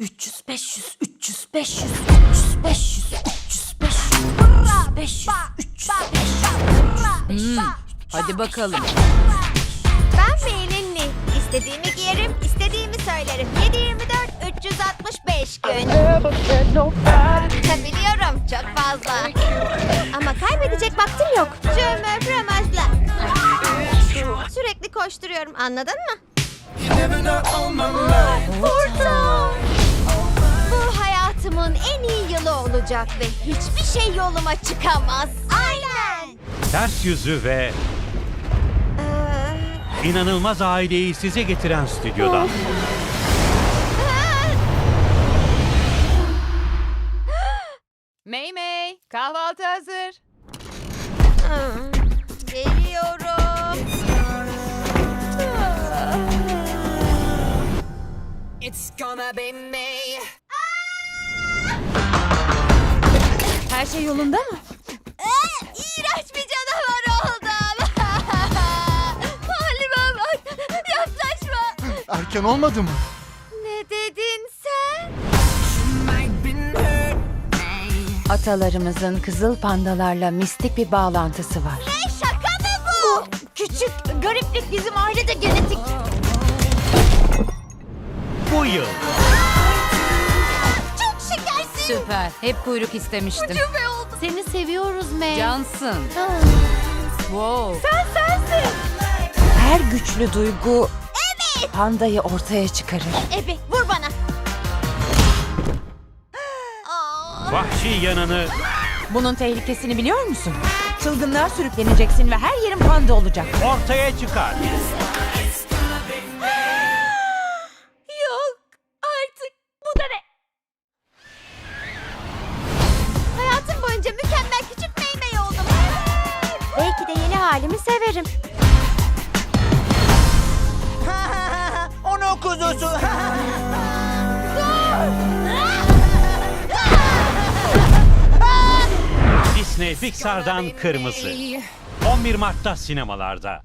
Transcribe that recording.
300 500 300 500 300 500 300 500 500 300 500 Hadi bakalım. Ben Belinli. İstediğimi giyerim, istediğimi söylerim. 7-24, 365 gün. Biliyorum, çok fazla. Ama kaybedecek vaktim yok. Me promesle. Sürekli koşturuyorum, anladın mı? Furkan! Olacak ve hiçbir şey yoluma çıkamaz. Aynen. Ters yüzü ve Ee, inanılmaz aileyi size getiren stüdyodan. May May, kahvaltı hazır. Geliyorum. Her şey yolunda mı? Ee, İğrenç bir canavar oldum. Halime bak. Yaklaşma. Erken olmadı mı? Ne dedin sen? Atalarımızın kızıl pandalarla mistik bir bağlantısı var. Ne şaka mı bu? Küçük gariplik bizim ailede genetik. Bu yıl. Süper. Hep kuyruk istemiştim. Cübe oldu. Seni seviyoruz May. Cansın. Wow. Her güçlü duygu pandayı ortaya çıkarır. Ebi vur bana. Aa, vahşi yanını Bunun tehlikesini biliyor musun? Çılgınlığa sürükleneceksin ve her yerin panda olacak. ortaya çıkar. Halimi severim. Onun kuzusu. Disney Pixar'dan Kırmızı. 11 Mart'ta sinemalarda.